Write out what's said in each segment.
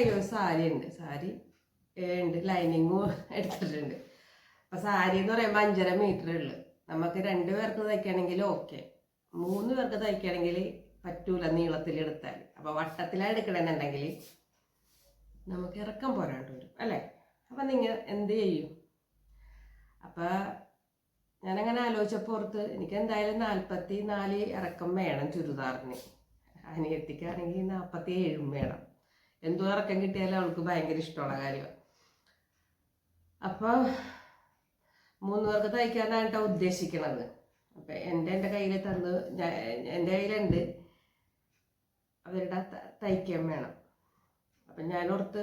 കയ്യിൽ ഒരു സാരി ഉണ്ട്. സാരി ഉണ്ട്. ലൈനിങ്ങും എടുത്തിട്ടുണ്ട്. അപ്പൊ സാരി എന്ന് പറയുമ്പോൾ അഞ്ചര മീറ്റർ ഉള്ളു. നമുക്ക് രണ്ട് പേർക്ക് തയ്ക്കുകയാണെങ്കിൽ ഓക്കെ മൂന്ന് പേർക്ക് തയ്ക്കുകയാണെങ്കിൽ പറ്റൂല നീളത്തിൽ എടുത്താൽ. അപ്പൊ വട്ടത്തിലാണ് എടുക്കണമെന്നുണ്ടെങ്കിൽ നമുക്ക് ഇറക്കം പോരാണ്ട് വരും അല്ലേ? അപ്പൊ നിങ്ങൾ എന്ത് ചെയ്യും? അപ്പൊ ഞാനങ്ങനെ ആലോചിച്ചപ്പോൾ എനിക്ക് എന്തായാലും നാൽപ്പത്തി നാല് ഇറക്കം വേണം ചുരിദാറിന്. അനിയത്തിക്കാണെങ്കിൽ നാൽപ്പത്തി ഏഴും വേണം. എന്തോ ഇറക്കം കിട്ടിയാലും അവൾക്ക് ഭയങ്കര ഇഷ്ടമുള്ള കാര്യമാണ് അപ്പോൾ മൂന്ന് പേർക്ക് തയ്ക്കാനാണ് കേട്ടോ ഉദ്ദേശിക്കണത്. അപ്പം എന്റെ എന്റെ കയ്യിൽ തന്ന് ഞാൻ എന്റെ കയ്യിലുണ്ട്. അവരുടെ തയ്ക്കാൻ വേണം. അപ്പം ഓർത്ത്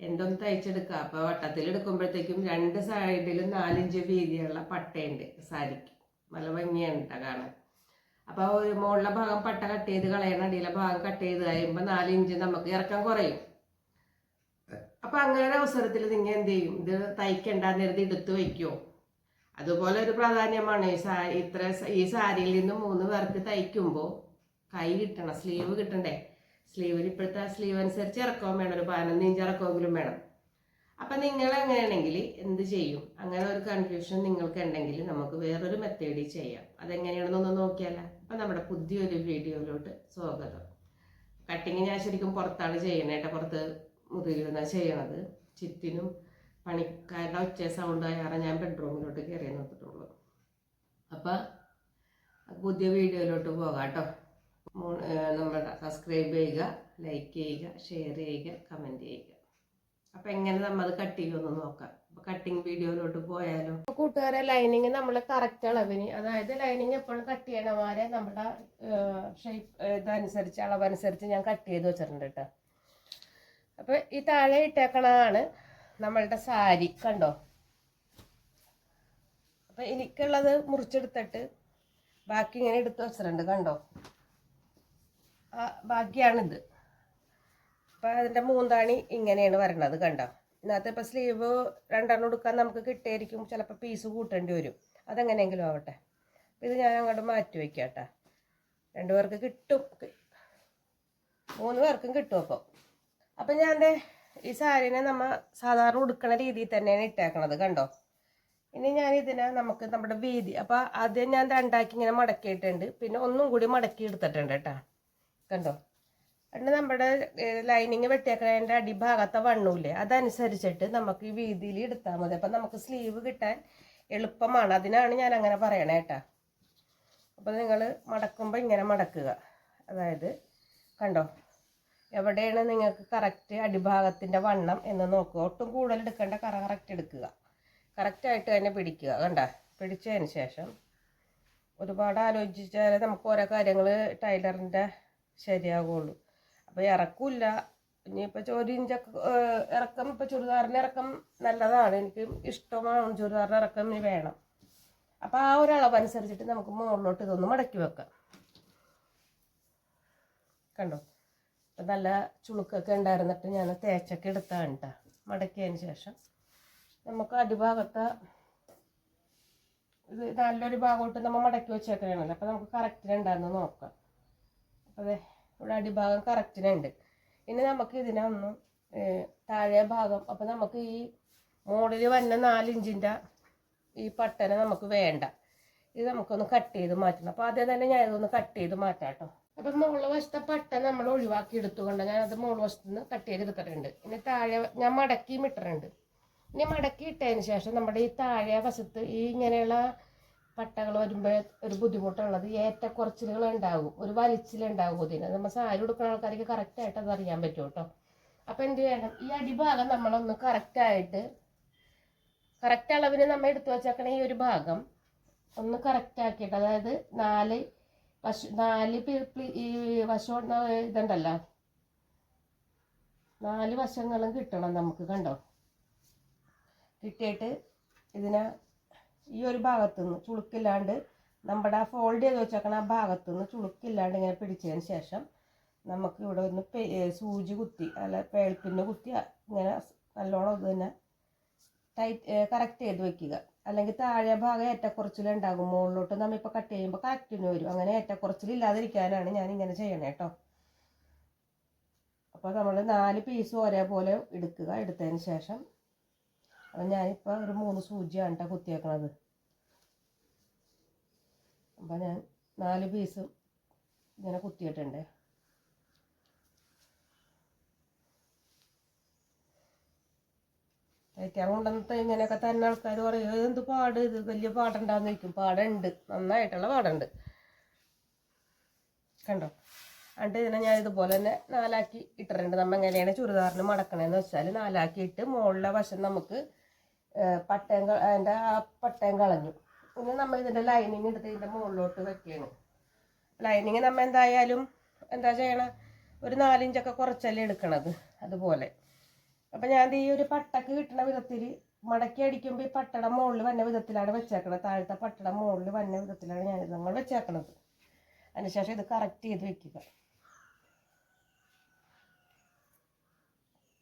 എന്റെ ഒന്ന് തയ്ച്ചെടുക്കുക അപ്പോൾ വട്ടത്തിൽ എടുക്കുമ്പോഴത്തേക്കും രണ്ട് സൈഡിലും നാലിഞ്ച് വീതിയുള്ള പട്ടയുണ്ട് സാരിക്ക്. നല്ല ഭംഗിയാണ് കേട്ടോ കാണാൻ. അപ്പോൾ ഒരു മുകളിലെ ഭാഗം പട്ട കട്ട് ചെയ്ത് കളയണം അടിയിലെ ഭാഗം കട്ട് ചെയ്ത് കഴിയുമ്പോൾ ഇഞ്ച് നമുക്ക് ഇറക്കം കുറയും. അപ്പൊ അങ്ങനെ അവസരത്തിൽ നിങ്ങൾ എന്ത് ചെയ്യും? ഇത് തയ്ക്കണ്ടെന്ന് കരുതി എടുത്തു വയ്ക്കുമോ അതുപോലെ ഒരു പ്രാധാന്യമാണ് ഈ സാ ഇത്ര ഈ സാരിയിൽ നിന്ന് മൂന്ന് പേർക്ക് തയ്ക്കുമ്പോൾ കൈ കിട്ടണം സ്ലീവ് കിട്ടണ്ടേ? സ്ലീവിൽ ഇപ്പോഴത്തെ സ്ലീവ് അനുസരിച്ച് ഇറക്കവും വേണം ഒരു പതിനൊന്ന് ഇഞ്ച് ഇറക്കമെങ്കിലും വേണം. അപ്പൊ നിങ്ങൾ അങ്ങനെയാണെങ്കിൽ എന്ത് ചെയ്യും? അങ്ങനെ ഒരു കൺഫ്യൂഷൻ നിങ്ങൾക്ക് ഉണ്ടെങ്കിൽ നമുക്ക് വേറൊരു മെത്തേഡിൽ ചെയ്യാം. അതെങ്ങനെയാണെന്നൊന്ന് നോക്കിയാലോ? അപ്പൊ നമ്മുടെ പുതിയൊരു വീഡിയോയിലോട്ട് സ്വാഗതം. കട്ടിങ് ഞാൻ ശരിക്കും പുറത്താണ് ചെയ്യണത് കേട്ടോ പുറത്ത് മുറിയിലാണ് ചെയ്യണത്. ചിത്തിനും പണിക്കാരുടെ ഒച്ച സൗണ്ട് ആയാറ ഞാൻ ബെഡ്റൂമിലോട്ട് കയറി നിർത്തിട്ടുള്ളൂ അപ്പം പുതിയ വീഡിയോയിലോട്ട് പോകാം കേട്ടോ. നമ്മുടെ സബ്സ്ക്രൈബ് ചെയ്യുക ലൈക്ക് ചെയ്യുക ഷെയർ ചെയ്യുക കമന്റ് ചെയ്യുക. അപ്പം എങ്ങനെ നമ്മൾ കട്ട് ചെയ്യുമെന്ന് നോക്കാം. അപ്പോൾ കട്ടിങ് വീഡിയോയിലോട്ട് പോയാലോ? കൂട്ടുകാരെ ലൈനിങ് നമ്മൾ കറക്റ്റ് അളവിന് അതായത് ലൈനിങ് എപ്പോഴും കട്ട് ചെയ്യണമാരെ നമ്മുടെ ഷേപ്പ് ഇതനുസരിച്ച് അളവനുസരിച്ച് ഞാൻ കട്ട് ചെയ്ത് വെച്ചിട്ടുണ്ട് കേട്ടോ. അപ്പോൾ ഈ താഴെ ഇട്ടേക്കണതാണ് നമ്മളുടെ സാരി കണ്ടോ? അപ്പോൾ എനിക്കുള്ളത് മുറിച്ചെടുത്തിട്ട് ബാക്കി ഇങ്ങനെ എടുത്ത് വെച്ചിട്ടുണ്ട് കണ്ടോ? ബാക്കിയാണിത്. അപ്പം അതിന്റെ മൂന്താണി ഇങ്ങനെയാണ് വരണത് കണ്ടോ? ഇതിനകത്ത് ഇപ്പം സ്ലീവ് രണ്ടെണ്ണം എടുക്കാൻ നമുക്ക് കിട്ടിയായിരിക്കും ചിലപ്പോൾ പീസ് കൂട്ടേണ്ടി വരും. അതെങ്ങനെയെങ്കിലും ആവട്ടെ. ഇത് ഞാൻ അങ്ങോട്ട് മാറ്റി വയ്ക്കാം കേട്ടോ രണ്ടു കിട്ടും. മൂന്ന് പേർക്കും കിട്ടും അപ്പോൾ അപ്പം ഞാൻ ഈ സാരീനെ നമ്മ സാധാരണ ഉടുക്കണ രീതിയിൽ തന്നെയാണ് ഇട്ടേക്കണത് കണ്ടോ? ഇനി ഞാൻ ഇതിനെ നമുക്ക് നമ്മുടെ വീതി അപ്പോൾ ആദ്യം ഞാൻ രണ്ടാക്കി ഇങ്ങനെ മടക്കിയിട്ടുണ്ട്. പിന്നെ ഒന്നും കൂടി മടക്കി എടുത്തിട്ടുണ്ട് കേട്ടോ. കണ്ടോ? എന്നിട്ട് നമ്മുടെ ലൈനിങ് വെട്ടിയാക്കുന്നതിന്റെ അടിഭാഗത്തെ വണ്ണൂല്ലേ? അതനുസരിച്ചിട്ട് നമുക്ക് ഈ വീതിയിൽ എടുത്താൽ മതി. അപ്പം നമുക്ക് സ്ലീവ് കിട്ടാൻ എളുപ്പമാണ്. അതിനാണ് ഞാൻ അങ്ങനെ പറയണേ കേട്ടാ. അപ്പം നിങ്ങൾ മടക്കുമ്പോൾ ഇങ്ങനെ മടക്കുക. അതായത് കണ്ടോ? എവിടെയാണ് നിങ്ങൾക്ക് കറക്റ്റ് അടിഭാഗത്തിന്റെ വണ്ണം എന്ന് നോക്കുക. ഒട്ടും കൂടുതൽ എടുക്കേണ്ട കറ കറക്റ്റ് എടുക്കുക. കറക്റ്റായിട്ട് തന്നെ പിടിക്കുക കണ്ട? പിടിച്ചതിന് ശേഷം ഒരുപാട് ആലോചിച്ചാലേ നമുക്ക് ഓരോ കാര്യങ്ങൾ ടൈലറിന്റെ ശരിയാകുള്ളൂ അപ്പോൾ ഇറക്കില്ല. ഇനിയിപ്പോൾ ഏഹ്, ഇറക്കം ഇപ്പോൾ ചുരിദാറിന്റെ ഇറക്കം നല്ലതാണ്. എനിക്ക് ഇഷ്ടമാണ് ചുരിദാറിന്റെ ഇറക്കം ഇനി വേണം. അപ്പോൾ ആ ഒരളവനുസരിച്ചിട്ട് നമുക്ക് മുകളിലോട്ട് ഇതൊന്ന് മടക്കി വെക്കാം. കണ്ടോ? അപ്പം നല്ല ചുളുക്കൊക്കെ ഉണ്ടായിരുന്നിട്ട് ഞാൻ തേച്ചൊക്കെ എടുത്താണ് കേട്ടോ മടക്കിയതിന് ശേഷം നമുക്ക് അടിഭാഗത്തെ ഇത് നല്ലൊരു ഭാഗമായിട്ട് നമ്മൾ മടക്കി വെച്ചേക്കണല്ലോ അപ്പം നമുക്ക് കറക്റ്റിനുണ്ടായിരുന്നു നോക്കാം. അപ്പോൾ അതെ ഇവിടെ അടിഭാഗം കറക്റ്റിനുണ്ട് ഇനി നമുക്ക് ഇതിനെ ഒന്ന് ഏഹ്, താഴെ ഭാഗം അപ്പം നമുക്ക് ഈ മോളിൽ വന്ന നാലിഞ്ചിന്റെ ഈ പട്ടന നമുക്ക് വേണ്ട. ഇത് നമുക്കൊന്ന് കട്ട് ചെയ്ത് മാറ്റണം. അപ്പോൾ ആദ്യം തന്നെ ഞാൻ ഇതൊന്ന് കട്ട് ചെയ്ത് മാറ്റാം കേട്ടോ. അപ്പം മുകളിൽ വശത്തെ പട്ട നമ്മൾ ഒഴിവാക്കി എടുത്തുകൊണ്ട് ഞാനത് മുകളിൽ വശത്ത് നിന്ന് കട്ട് ചെയ്ത് എടുത്തിട്ടുണ്ട്. ഇനി താഴെ ഞാൻ മടക്കി ഇട്ടിട്ടുണ്ട്. ഇനി മടക്കി ഇട്ടതിന് ശേഷം നമ്മുടെ ഈ താഴെ വശത്ത് ഈ ഇങ്ങനെയുള്ള പട്ടകൾ വരുമ്പോൾ ഒരു ബുദ്ധിമുട്ടുള്ളത്. ഏറ്റക്കുറച്ചിലുകൾ ഉണ്ടാകും ഒരു വലിച്ചിലുണ്ടാകും ഇതിന് നമ്മൾ സാരി കൊടുക്കുന്ന ആൾക്കാർക്ക് കറക്റ്റായിട്ട് അത് അറിയാൻ പറ്റും കേട്ടോ. അപ്പം എന്ത് വേണം ഈ അടിഭാഗം നമ്മളൊന്ന് കറക്റ്റായിട്ട് കറക്റ്റ് അളവിന് നമ്മൾ എടുത്തു വച്ചേക്കണ ഈ ഒരു ഭാഗം ഒന്ന് കറക്റ്റ് ആക്കിയിട്ട് അതായത് നാല് വശ നാല് ഈ വശം ഇതുണ്ടല്ലോ. നാല് വശങ്ങളും കിട്ടണം നമുക്ക് കണ്ടോ? കിട്ടിയിട്ട് ഇതിനെ ഈ ഒരു ഭാഗത്തുനിന്ന് ചുളുക്കില്ലാണ്ട് നമ്മുടെ ആ ഫോൾഡ് ചെയ്ത് വെച്ചേക്കണ ആ ഭാഗത്തുനിന്ന് ചുളുക്കില്ലാണ്ട് ഇങ്ങനെ പിടിച്ചതിന് ശേഷം നമുക്ക് ഇവിടെ ഒന്ന് സൂചി കുത്തി അല്ല പേൾപ്പിന്ന് കുത്തി ഇങ്ങനെ നല്ലോണം ഇത് തന്നെ ടൈറ്റ് കറക്റ്റ് ചെയ്ത് വെക്കുക. അല്ലെങ്കിൽ താഴെ ഭാഗം ഏറ്റക്കുറച്ചിലുണ്ടാകും മുകളിലോട്ട് നമ്മളിപ്പോൾ കട്ട് ചെയ്യുമ്പോൾ കറക്റ്റിന് വരും. അങ്ങനെ ഏറ്റക്കുറച്ചിലില്ലാതിരിക്കാനാണ് ഞാൻ ഇങ്ങനെ ചെയ്യണേ കേട്ടോ അപ്പോൾ നമ്മൾ നാല് പീസ് ഒരേപോലെ എടുക്കുക. എടുത്തതിന് ശേഷം അപ്പം ഞാനിപ്പോൾ ഒരു മൂന്ന് സൂചിയാണ് കേട്ടോ കുത്തിയേക്കണത് അപ്പം ഞാൻ നാല് പീസ് ഇങ്ങനെ കുത്തിയിട്ടുണ്ട്. തയ്ക്കാൻ കൊണ്ടുവന്നിട്ട് ഇങ്ങനെയൊക്കെ തന്നെ ആൾക്കാർ പറയും എന്ത് പാട് ഇത്? വലിയ പാടുണ്ടാന്ന് ചോദിക്കും. പാടുണ്ട്. നന്നായിട്ടുള്ള പാടുണ്ട്. കണ്ടോ? എന്നിട്ട് ഇതിനെ ഞാൻ ഇതുപോലെ തന്നെ നാലാക്കി ഇട്ടിട്ടുണ്ട്. നമ്മൾ എങ്ങനെയാണ് ചുരിദാറിന് മടക്കണേന്ന് വെച്ചാൽ നാലാക്കി ഇട്ട് മുകളിലെ വശം നമുക്ക് പട്ടയം അതിന്റെ ആ പട്ടയം കളഞ്ഞു. പിന്നെ നമ്മൾ ഇതിന്റെ ലൈനിങ് എടുത്ത് ഇതിന്റെ മുകളിലോട്ട് വെക്കുകയാണ് ലൈനിങ് നമ്മൾ എന്തായാലും എന്താ ചെയ്യണം? ഒരു നാലിഞ്ചൊക്കെ കുറച്ചല്ലേ എടുക്കണത് അതുപോലെ. അപ്പം ഞാൻ ഈ ഒരു പട്ടക്ക് കിട്ടുന്ന വിധത്തിൽ മടക്കി അടിക്കുമ്പോൾ ഈ പട്ടയുടെ മുകളിൽ വന്ന വിധത്തിലാണ് വെച്ചേക്കണത്. താഴത്തെ പട്ടട മുകളിൽ വന്ന വിധത്തിലാണ് ഞാൻ ഇതങ്ങൾ വെച്ചേക്കണത്. അതിനുശേഷം ഇത് കറക്റ്റ് ചെയ്ത് വെക്കുക.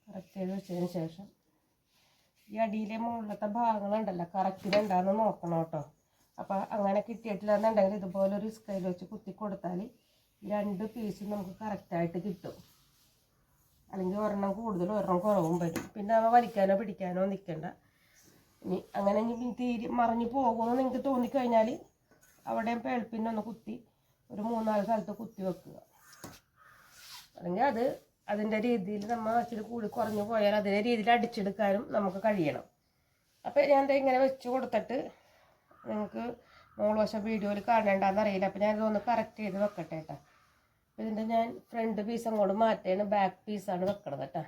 കറക്റ്റ് ചെയ്ത് വെച്ചതിന് ശേഷം ഈ അടിയിലെ മുകളിലത്തെ ഭാഗങ്ങളുണ്ടല്ലോ കറക്റ്റിലുണ്ടാന്ന് നോക്കണം കേട്ടോ. അപ്പം അങ്ങനെ കിട്ടിയിട്ടില്ല എന്നുണ്ടെങ്കിൽ ഇതുപോലെ ഒരു സ്കെയിൽ വെച്ച് കുത്തി കൊടുത്താൽ രണ്ട് പീസും നമുക്ക് കറക്റ്റായിട്ട് കിട്ടും. അല്ലെങ്കിൽ ഒരെണ്ണം കൂടുതൽ ഒരെണ്ണം കുറവും വരും. പിന്നെ അവ വലിക്കാനോ പിടിക്കാനോ നിൽക്കണ്ട. ഇനി അങ്ങനെ തീരി മറിഞ്ഞു പോകുമെന്ന് നിങ്ങൾക്ക് തോന്നിക്കഴിഞ്ഞാൽ അവിടെയും ഒന്ന് കുത്തി ഒരു മൂന്നാൽ സ്ഥലത്ത് കുത്തി വെക്കുക. അല്ലെങ്കിൽ അത് അതിന്റെ രീതിയിൽ നമ്മൾ ഇച്ചിരി കൂടി കുറഞ്ഞു പോയാൽ അതിന്റെ രീതിയിൽ അടിച്ചെടുക്കാനും നമുക്ക് കഴിയണം. അപ്പോൾ ഞാൻ ഇങ്ങനെ വെച്ച് കൊടുത്തിട്ട് നിങ്ങൾക്ക് മോൾ വശം വീഡിയോയിൽ കാണേണ്ടെന്ന് അറിയില്ല. അപ്പോൾ ഞാനിതൊന്ന് കറക്റ്റ് ചെയ്ത് വെക്കട്ടെ കേട്ടോ ഇതിന്റെ ഞാൻ ഫ്രണ്ട് പീസ് അങ്ങോട്ട് മാറ്റിയാണ് ബാക്ക് പീസാണ് വെക്കണത് കേട്ടോ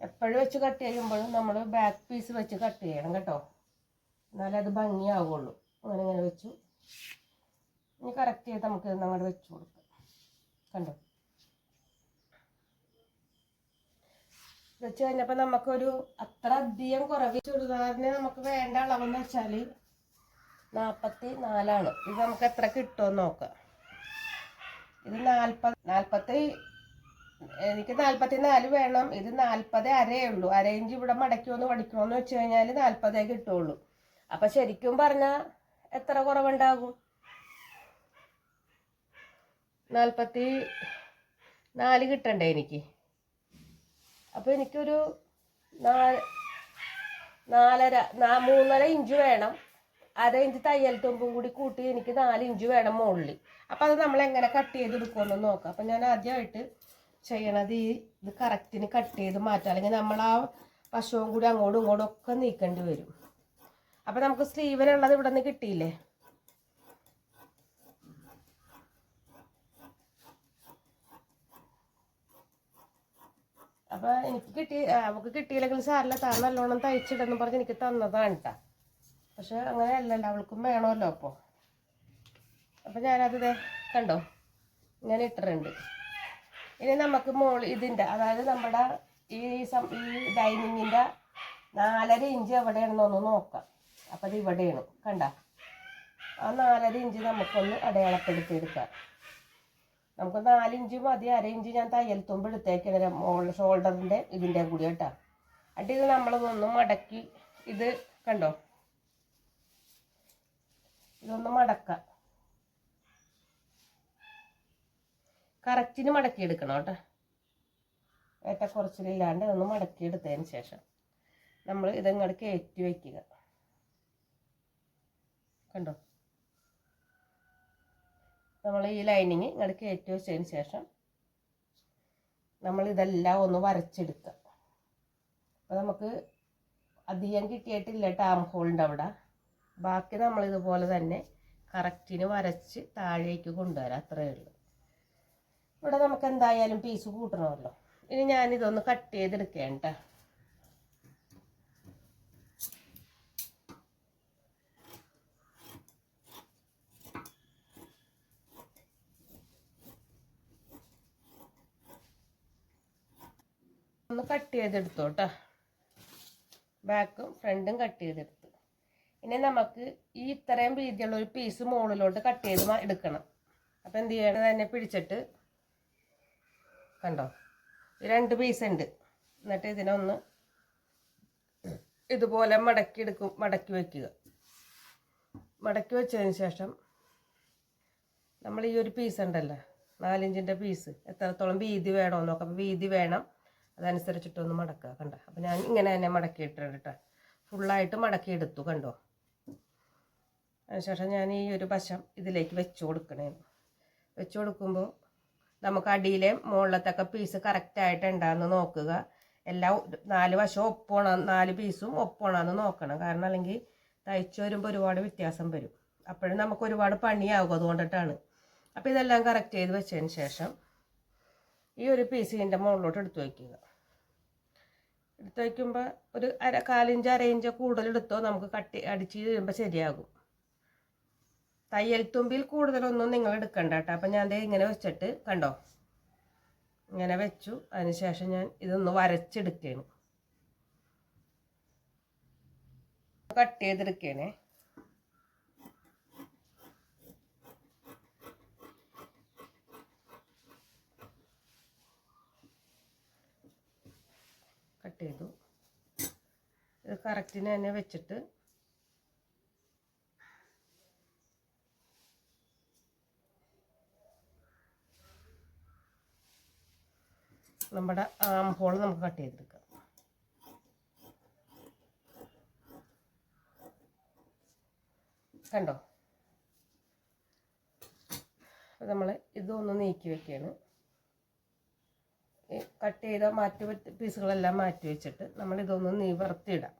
എപ്പോഴും വെച്ച് കട്ട് ചെയ്യുമ്പോഴും നമ്മൾ ബാക്ക് പീസ് വെച്ച് കട്ട് ചെയ്യണം കേട്ടോ. എന്നാലേ അത് ഭംഗിയാവുള്ളൂ. അങ്ങനെ ഇങ്ങനെ വെച്ചു. ഇനി കറക്റ്റ് ചെയ്ത് നമുക്ക് അങ്ങോട്ട് വെച്ച് കൊടുക്കാം. കണ്ടോ? വെച്ച് കഴിഞ്ഞപ്പോൾ നമുക്കൊരു അത്ര അധികം കുറവ് ചുരിദാറിന് നമുക്ക് വേണ്ട അളവെന്ന് വെച്ചാൽ നാൽപ്പത്തി നാലാണ് ഇത് നമുക്ക് എത്ര കിട്ടുമെന്ന് നോക്കാം. ഇത് നാൽപ്പത് നാൽപ്പത്തി എനിക്ക് നാൽപ്പത്തി നാല് വേണം. ഇത് നാൽപ്പത് അരയേ ഉള്ളൂ. അര ഇഞ്ച് ഇവിടെ മടക്കുമെന്ന് പഠിക്കണമെന്ന് വെച്ച് കഴിഞ്ഞാൽ നാൽപ്പതേ കിട്ടുള്ളൂ അപ്പം ശരിക്കും പറഞ്ഞാൽ എത്ര കുറവുണ്ടാകും? നാൽപ്പത്തി നാല് കിട്ടണ്ടേ എനിക്ക്? അപ്പോൾ എനിക്കൊരു നാല് നാലര നാ മൂന്നര ഇഞ്ച് വേണം. അര ഇഞ്ച് തയ്യൽ തുമ്പും കൂടി കൂട്ടി എനിക്ക് നാല് ഇഞ്ച് വേണം മുകളിൽ. അപ്പം അത് നമ്മൾ എങ്ങനെ കട്ട് ചെയ്തെടുക്കുമെന്ന് നോക്കാം. അപ്പം ഞാൻ ആദ്യമായിട്ട് ചെയ്യണത് ഈ ഇത് കറക്റ്റിന് കട്ട് ചെയ്ത് മാറ്റാം. അല്ലെങ്കിൽ നമ്മൾ ആ വശവും കൂടി അങ്ങോട്ടും ഇങ്ങോട്ടും ഒക്കെ നീക്കേണ്ടി വരും. അപ്പം നമുക്ക് സ്ലീവിനുള്ളത് ഇവിടെ നിന്ന് കിട്ടിയില്ലേ? അപ്പൊ എനിക്ക് കിട്ടി അവക്ക് കിട്ടിയില്ലെങ്കിൽ സാറില്ല താൻ നല്ലോണം തയ്ച്ചിടെന്ന് പറഞ്ഞ് എനിക്ക് തന്നതാണ് കേട്ടോ പക്ഷെ അങ്ങനെ അല്ലല്ലോ അവൾക്കും വേണമല്ലോ അപ്പോൾ അപ്പൊ ഞാനത് ദേ കണ്ടോ ഞാൻ ഇട്ടിട്ടുണ്ട്. ഇനി നമുക്ക് മോൾ ഇതിന്റെ അതായത് നമ്മുടെ ഈ സം ഈ ഡൈനിങ്ങിന്റെ നാലര ഇഞ്ച് എവിടെയാണെന്നൊന്ന് നോക്കാം. അപ്പം അത് ഇവിടെയാണ് കണ്ട. ആ നാലര ഇഞ്ച് നമുക്കൊന്ന് അടയാളപ്പെടുത്തിയെടുക്കാം. നമുക്ക് നാലിഞ്ച് മതി അര ഇഞ്ച് ഞാൻ തയ്യൽ തുമ്പ് എടുത്തേക്കാണ് ഷോൾഡറിന്റെ ഇതിന്റെ കൂടി കേട്ടോ. അട്ട് ഇത് നമ്മളിതൊന്ന് മടക്കി ഇത് കണ്ടോ? ഇതൊന്ന് മടക്കാം. കറക്റ്റിന് മടക്കി എടുക്കണം കേട്ടോ. ഏറ്റക്കുറച്ചിലില്ലാണ്ട് ഒന്ന് മടക്കി എടുത്തതിന് ശേഷം നമ്മൾ ഇതങ്ങോട്ട് കയറ്റി വയ്ക്കുക. കണ്ടോ? നമ്മൾ ഈ ലൈനിങ് ഇങ്ങോട്ട് കയറ്റി വെച്ചതിന് ശേഷം നമ്മൾ ഇതെല്ലാം ഒന്ന് വരച്ചെടുക്കുക. അപ്പോൾ നമുക്ക് അധികം കിട്ടിയിട്ടില്ല ടാം ഹോളിന്റെ അവിടെ. ബാക്കി നമ്മൾ ഇതുപോലെ തന്നെ കറക്റ്റിന് വരച്ച് താഴേക്ക് കൊണ്ടുവരാം അത്രയേ ഉള്ളൂ. ഇവിടെ നമുക്ക് എന്തായാലും പീസ് കൂട്ടണമല്ലോ. ഇനി ഞാനിതൊന്ന് കട്ട് ചെയ്തെടുക്കേണ്ട ഒന്ന് കട്ട് ചെയ്തെടുത്തു കേട്ടോ. ബാക്കും ഫ്രണ്ടും കട്ട് ചെയ്തെടുത്തു. ഇനി നമുക്ക് ഈ ഇത്രയും വീതിയുള്ള ഒരു പീസ് മുകളിലോട്ട് കട്ട് ചെയ്ത് എടുക്കണം. അപ്പം എന്ത് ചെയ്യണം? തന്നെ പിടിച്ചിട്ട് കണ്ടോ? രണ്ട് പീസ് ഉണ്ട്. എന്നിട്ട് ഇതിനൊന്ന് ഇതുപോലെ മടക്കി എടുക്കും മടക്കി വയ്ക്കുക മടക്കി വെച്ചതിന് ശേഷം നമ്മൾ ഈ ഒരു പീസ് ഉണ്ടല്ലോ നാലിഞ്ചിന്റെ പീസ് എത്രത്തോളം വീതി വേണമെന്ന് നോക്കാം വീതി വേണം. അതനുസരിച്ചിട്ടൊന്ന് മടക്കുക കണ്ട? അപ്പോൾ ഞാൻ ഇങ്ങനെ തന്നെ മടക്കി കേട്ടോ. ഫുള്ളായിട്ട് മടക്കി എടുത്തു കണ്ടോ? അതിനുശേഷം ഞാൻ ഈ ഒരു വശം ഇതിലേക്ക് വെച്ച് കൊടുക്കണേ വെച്ച് കൊടുക്കുമ്പോൾ നമുക്ക് അടിയിലെ മുകളിലത്തൊക്കെ പീസ് കറക്റ്റായിട്ട് ഉണ്ടാകുന്ന നോക്കുക. എല്ലാ നാല് വശവും ഒപ്പണം നാല് പീസും ഒപ്പണമെന്ന് നോക്കണം. കാരണം അല്ലെങ്കിൽ തയ്ച്ച് വരുമ്പോൾ ഒരുപാട് വ്യത്യാസം വരും. അപ്പോഴും നമുക്ക് ഒരുപാട് പണിയാകും അതുകൊണ്ടിട്ടാണ്. അപ്പോൾ ഇതെല്ലാം കറക്റ്റ് ചെയ്ത് വെച്ചതിന് ശേഷം ഈ ഒരു പീസ് ഇതിന്റെ മുകളിലോട്ട് എടുത്തു വയ്ക്കുക എടുത്തു വയ്ക്കുമ്പോൾ ഒരു അര കാലിഞ്ച് അര ഇഞ്ച് കൂടുതലെടുത്തോ നമുക്ക് കട്ടി അടിച്ച് കഴിയുമ്പോൾ ശരിയാകും. തയ്യൽ തുമ്പിൽ കൂടുതലൊന്നും നിങ്ങൾ എടുക്കണ്ട കേട്ടോ. അപ്പം ഞാൻ ദേ ഇങ്ങനെ വെച്ചിട്ട് കണ്ടോ? ഇങ്ങനെ വെച്ചു. അതിനുശേഷം ഞാൻ ഇതൊന്ന് വരച്ചെടുക്കുകയാണ് കട്ട് ചെയ്തെടുക്കണേ. കട്ട് ചെയ്തു. ഇത് കറക്റ്റിന് തന്നെ വെച്ചിട്ട് നമ്മുടെ ആം ഹോൾ നമുക്ക് കട്ട് ചെയ്തെടുക്കാം. കണ്ടോ? നമ്മൾ ഇതൊന്ന് നീക്കി വെക്കുകയാണ്. കട്ട് ചെയ്ത മാറ്റി പീസുകളെല്ലാം മാറ്റി വെച്ചിട്ട് നമ്മൾ ഇതൊന്ന് നിവർത്തിയിടാം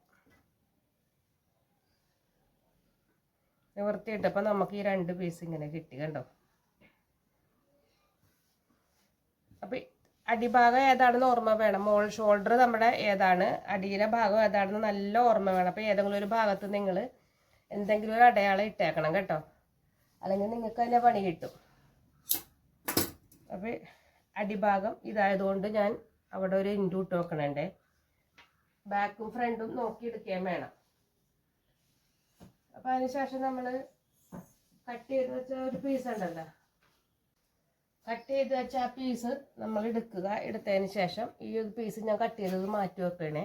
നിവർത്തിയിട്ടപ്പോൾ നമുക്ക് ഈ രണ്ട് പീസ് ഇങ്ങനെ കിട്ടി കണ്ടോ? അപ്പം അടിഭാഗം ഏതാണെന്ന് ഓർമ്മ വേണം. മോൾ ഷോൾഡർ നമ്മുടെ ഏതാണ്? അടിയിലെ ഭാഗം ഏതാണെന്ന് നല്ല ഓർമ്മ വേണം. അപ്പോൾ ഏതെങ്കിലും ഒരു ഭാഗത്ത് നിങ്ങൾ എന്തെങ്കിലും ഒരു അടയാളം ഇട്ടേക്കണം കേട്ടോ. അല്ലെങ്കിൽ നിങ്ങൾക്ക് തന്നെ പണി കിട്ടും. അപ്പോൾ അടിഭാഗം ഇതായതുകൊണ്ട് ഞാൻ അവിടെ ഒരു ഇൻഡു ഇട്ട് വെക്കണേ ബാക്കും ഫ്രണ്ടും നോക്കി എടുക്കുകയും വേണം. അപ്പോൾ അതിനുശേഷം നമ്മൾ കട്ട് ചെയ്ത് വെച്ച ഒരു പീസ് ഉണ്ടല്ലോ. കട്ട് ചെയ്ത് വെച്ച ആ പീസ് നമ്മൾ എടുക്കുക. എടുത്തതിന് ശേഷം ഈ ഒരു പീസ് ഞാൻ കട്ട് ചെയ്തത് മാറ്റി വെക്കണേ.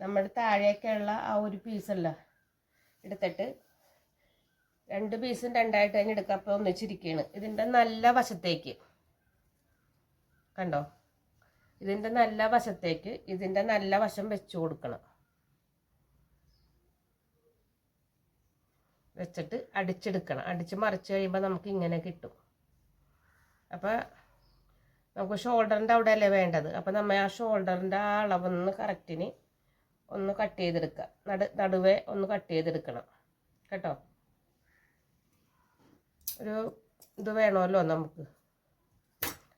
നമ്മുടെ താഴേക്കുള്ള ആ ഒരു പീസല്ല എടുത്തിട്ട് രണ്ട് പീസും രണ്ടായിട്ട് തന്നെ എടുക്കുക. അപ്പോൾ ഒന്നിച്ചിരിക്കുകയാണ്. ഇതിന്റെ നല്ല വശത്തേക്ക്. കണ്ടോ? ഇതിന്റെ നല്ല വശത്തേക്ക് ഇതിന്റെ നല്ല വശം വെച്ച് കൊടുക്കണം. വെച്ചിട്ട് അടിച്ചെടുക്കണം. അടിച്ച് മറിച്ച് കഴിയുമ്പോൾ നമുക്ക് ഇങ്ങനെ കിട്ടും. അപ്പോൾ നമുക്ക് ഷോൾഡറിന്റെ അവിടെയല്ലേ വേണ്ടത്? അപ്പോൾ നമ്മൾ ആ ഷോൾഡറിന്റെ ആ അളവൊന്ന് കറക്റ്റിന് ഒന്ന് കട്ട് ചെയ്തെടുക്കുക. നടു നടുവേ ഒന്ന് കട്ട് ചെയ്തെടുക്കണം. കേട്ടോ? ഒരു ഇത് വേണമല്ലോ നമുക്ക്.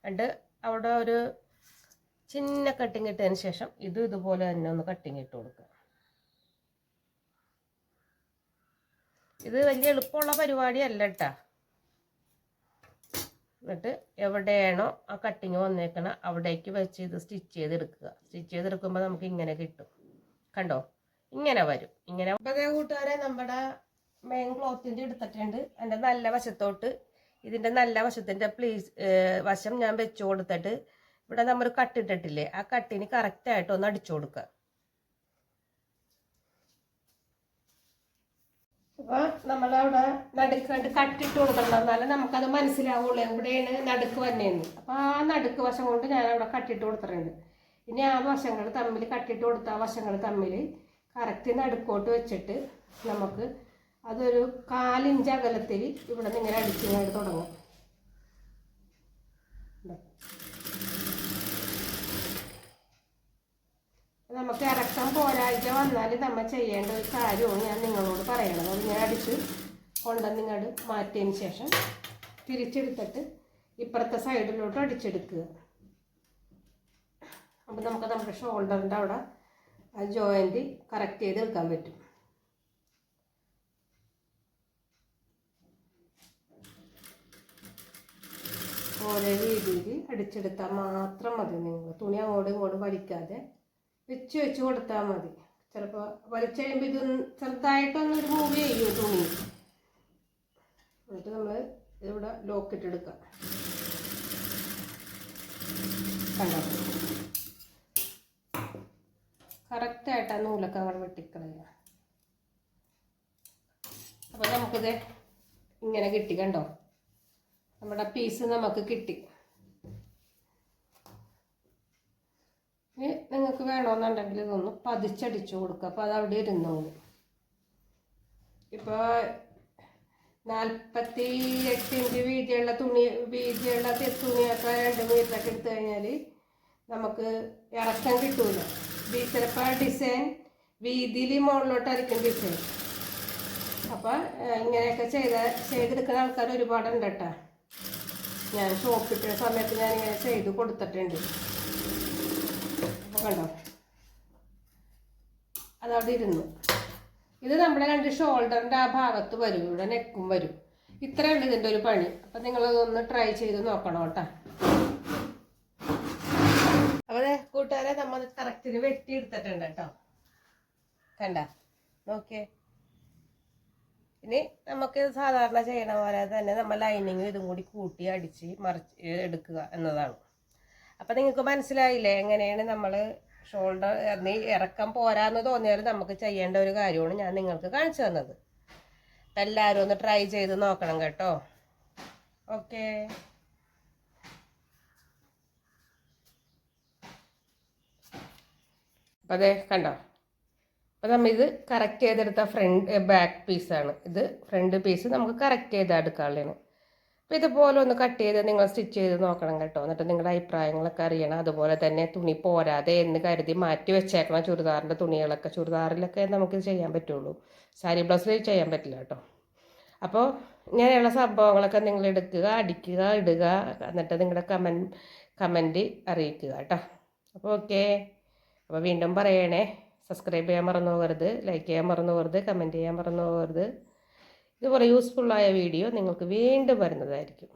എന്നിട്ട് അവിടെ ഒരു ചിന്ന കട്ടിങ് ഇട്ടതിന് ശേഷം ഇത് ഇതുപോലെ തന്നെ ഒന്ന് കട്ടിങ് ഇട്ട് കൊടുക്കുക. ഇത് വലിയ എളുപ്പമുള്ള പരിപാടിയല്ല കേട്ടാ എന്നിട്ട് എവിടെയാണോ ആ കട്ടിങ് വന്നേക്കണ അവിടേക്ക് വെച്ച് ഇത് സ്റ്റിച്ച് ചെയ്തെടുക്കുക. സ്റ്റിച്ച് ചെയ്തെടുക്കുമ്പോൾ നമുക്ക് ഇങ്ങനെ കിട്ടും. കണ്ടോ? ഇങ്ങനെ വരും. ഇങ്ങനെ കൂട്ടുകാരെ നമ്മുടെ മെയിൻ ക്ലോത്തിന്റെ എടുത്തിട്ടുണ്ട്. എന്റെ നല്ല വശത്തോട്ട് ഇതിന്റെ നല്ല വശത്തിന്റെ പ്ലീസ് വശം ഞാൻ വെച്ചു കൊടുത്തിട്ട് ഇവിടെ നമ്മൾ കട്ടിട്ടിട്ടില്ലേ ആ കട്ടിന് കറക്റ്റായിട്ട് ഒന്ന് അടിച്ചു കൊടുക്കുക. അപ്പോൾ നമ്മളവിടെ നടുക്ക് കണ്ട് കട്ടിട്ട് കൊടുക്കണം. എന്നാലേ നമുക്കത് മനസ്സിലാവുള്ളൂ എവിടെയാണ് നടുക്ക് വന്നേന്ന്. അപ്പോൾ ആ നടുക്ക് വശം കൊണ്ട് ഞാൻ അവിടെ കട്ടിട്ട് കൊടുത്തിട്ടുണ്ട്. ഇനി ആ വശങ്ങൾ തമ്മിൽ കട്ടിട്ട് കൊടുത്ത ആ വശങ്ങൾ തമ്മിൽ കറക്റ്റ് നടുക്കോട്ട് വെച്ചിട്ട് നമുക്ക് അതൊരു കാലിഞ്ച് അകലത്തിൽ ഇവിടെ നിന്ന് ഇങ്ങനെ അടിച്ചിങ്ങായിട്ട് തുടങ്ങും. നമുക്ക് ഇറക്കം പോരാഴ്ച വന്നാൽ നമ്മൾ ചെയ്യേണ്ട ഒരു കാര്യമാണ് ഞാൻ നിങ്ങളോട് പറയണം അത് ഞാൻ അടിച്ച് കൊണ്ടുവന്ന് ഇങ്ങോട്ട് മാറ്റിയതിന് ശേഷം തിരിച്ചെടുത്തിട്ട് ഇപ്പുറത്തെ സൈഡിലോട്ട് അടിച്ചെടുക്കുക. അപ്പോൾ നമുക്ക് നമ്മുടെ ഷോൾഡറിന്റെ അവിടെ ആ ജോയിന്റ് കറക്റ്റ് ചെയ്ത് എടുക്കാൻ പറ്റും. ഓരോ രീതിയിൽ അടിച്ചെടുത്താൽ മാത്രം മതി നിങ്ങൾ. തുണി അങ്ങോട്ടും ഇങ്ങോട്ടും വലിക്കാതെ വെച്ച് വെച്ച് കൊടുത്താൽ മതി. ചിലപ്പോൾ വലിച്ചു കഴിയുമ്പോൾ ഇത് ചെറുതായിട്ടൊന്നൊരു മൂവ് ചെയ്യും തുണി. എന്നിട്ട് നമ്മൾ ഇവിടെ ലോക്കിട്ട് എടുക്കാം. കണ്ടോ? കറക്റ്റായിട്ട് ആ നൂലൊക്കെ നമ്മൾ വെട്ടിക്കളയുക. അപ്പോൾ നമുക്കിത് ഇങ്ങനെ കിട്ടി കണ്ടോ? നമ്മുടെ പീസ് നമുക്ക് കിട്ടി. നിങ്ങൾക്ക് വേണമെന്നുണ്ടെങ്കിൽ ഇതൊന്ന് പതിച്ചടിച്ചു കൊടുക്കുക അപ്പോൾ അതവിടെ ഇരുന്നോളൂ ഇപ്പോൾ നാൽപ്പത്തി എട്ട് ഇഞ്ച് വീതിയുള്ള തുണി വീതിയുള്ള തുണിയൊക്കെ രണ്ട് മീറ്ററൊക്കെ എടുത്തു കഴിഞ്ഞാൽ നമുക്ക് ഇറക്കം കിട്ടൂല. ചിലപ്പോൾ ഡിസൈൻ വീതിയിൽ മുകളിലോട്ടായിരിക്കും ഡിസൈൻ അപ്പോൾ ഇങ്ങനെയൊക്കെ ചെയ്ത ചെയ്തെടുക്കുന്ന ആൾക്കാർ ഒരുപാടുണ്ട് കേട്ടോ. ഞാൻ ഷോപ്പിട്ട സമയത്ത് ഞാൻ ഇങ്ങനെ ചെയ്ത് കൊടുത്തിട്ടുണ്ട്. അപ്പോൾ കണ്ടോ? അതവിടെ ഇരുന്നു. ഇത് നമ്മുടെ രണ്ട് ഷോൾഡറിന്റെ ആ ഭാഗത്ത് വരും. ഇവിടെ നെക്കും വരും. ഇത്രയാണ് ഇതിന്റെ ഒരു പണി. അപ്പം നിങ്ങളതൊന്ന് ട്രൈ ചെയ്ത് നോക്കണം കേട്ടോ. ദേ കൂട്ടുകാരെ നമ്മൾ കറക്റ്റിന് വെട്ടി എടുത്തിട്ടുണ്ട് കേട്ടോ. കണ്ട? നോക്കിയേ. ഇനി നമുക്ക് സാധാരണ ചെയ്യണ പോലെ തന്നെ നമ്മൾ ലൈനിങ് ഇതും കൂടി കൂട്ടി അടിച്ച് മറിച്ച് എടുക്കുക എന്നതാണ്. അപ്പം നിങ്ങൾക്ക് മനസ്സിലായില്ലേ എങ്ങനെയാണ് നമ്മൾ ഷോൾഡർ നീ ഇറക്കം പോരാന്ന് തോന്നിയാൽ നമുക്ക് ചെയ്യേണ്ട ഒരു കാര്യമാണ് ഞാൻ നിങ്ങൾക്ക് കാണിച്ചു തന്നത്. അപ്പം എല്ലാവരും ഒന്ന് ട്രൈ ചെയ്ത് നോക്കണം കേട്ടോ. ഓക്കേ അപ്പം അതെ കണ്ടോ? അപ്പം നമ്മൾ ഇത് കറക്റ്റ് ചെയ്തെടുത്ത ഫ്രണ്ട് ബാക്ക് പീസാണ് ഇത് ഫ്രണ്ട് പീസ് നമുക്ക് കറക്റ്റ് ചെയ്ത് എടുക്കാനുള്ളതാണ് അപ്പോൾ ഇതുപോലെ ഒന്ന് കട്ട് ചെയ്ത് നിങ്ങൾ സ്റ്റിച്ച് ചെയ്ത് നോക്കണം കേട്ടോ. എന്നിട്ട് നിങ്ങളുടെ അഭിപ്രായങ്ങളൊക്കെ അറിയണം. അതുപോലെ തന്നെ തുണി പോരാതെ എന്ന് കരുതി മാറ്റി വെച്ചേക്കണം ചുരിദാറിന്റെ തുണികളൊക്കെ. ചുരിദാറിലൊക്കെ നമുക്ക് ചെയ്യാൻ പറ്റുള്ളൂ. സാരി ബ്ലൗസിൽ ചെയ്യാൻ പറ്റില്ല കേട്ടോ. അപ്പോൾ ഇങ്ങനെയുള്ള സംഭവങ്ങളൊക്കെ നിങ്ങൾ എടുക്കുക അടിക്കുക ഇടുക. എന്നിട്ട് നിങ്ങളുടെ കമൻ കമന്റ് അറിയിക്കുക കേട്ടോ. അപ്പോൾ ഓക്കെ അപ്പോൾ വീണ്ടും പറയണേ. സബ്സ്ക്രൈബ് ചെയ്യാൻ മറന്നു പോകരുത് ലൈക്ക് ചെയ്യാൻ മറന്നു പോകരുത് കമന്റ് ചെയ്യാൻ മറന്നു പോകരുത്. ഇതുപോലെ യൂസ്ഫുള്ളായ വീഡിയോ നിങ്ങൾക്ക് വീണ്ടും വരുന്നതായിരിക്കും.